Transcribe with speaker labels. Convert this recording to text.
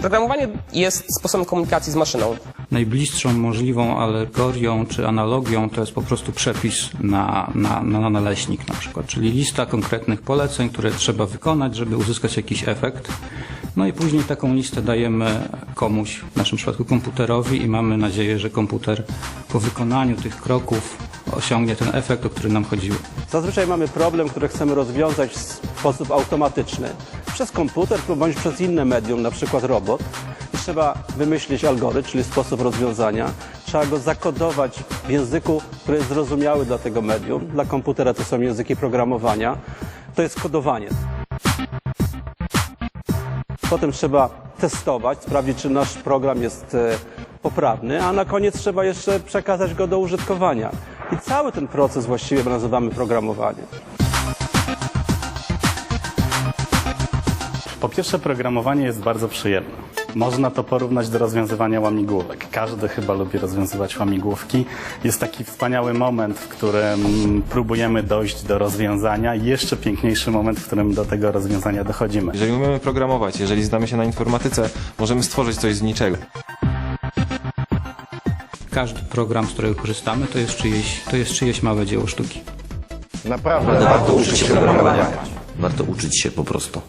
Speaker 1: Programowanie jest sposobem komunikacji z maszyną.
Speaker 2: Najbliższą możliwą alegorią czy analogią to jest po prostu przepis na, na, na naleśnik na przykład, czyli lista konkretnych poleceń, które trzeba wykonać, żeby uzyskać jakiś efekt. No i później taką listę dajemy komuś, w naszym przypadku komputerowi i mamy nadzieję, że komputer po wykonaniu tych kroków osiągnie ten efekt, o który nam chodziło.
Speaker 3: Zazwyczaj mamy problem, który chcemy rozwiązać w sposób automatyczny. Przez komputer bądź przez inne medium, na przykład robot. I trzeba wymyślić algorytm, czyli sposób rozwiązania. Trzeba go zakodować w języku, który jest zrozumiały dla tego medium. Dla komputera to są języki programowania. To jest kodowanie. Potem trzeba testować, sprawdzić, czy nasz program jest e, poprawny, a na koniec trzeba jeszcze przekazać go do użytkowania. I cały ten proces właściwie nazywamy programowaniem.
Speaker 4: Po pierwsze, programowanie jest bardzo przyjemne. Można to porównać do rozwiązywania łamigłówek. Każdy chyba lubi rozwiązywać łamigłówki. Jest taki wspaniały moment, w którym próbujemy dojść do rozwiązania i jeszcze piękniejszy moment, w którym do tego rozwiązania dochodzimy.
Speaker 5: Jeżeli umiemy programować, jeżeli znamy się na informatyce, możemy stworzyć coś z niczego.
Speaker 2: Każdy program, z którego korzystamy, to jest czyjeś, to jest czyjeś małe dzieło sztuki.
Speaker 6: Naprawdę warto uczyć się programowania. Warto uczyć się po prostu.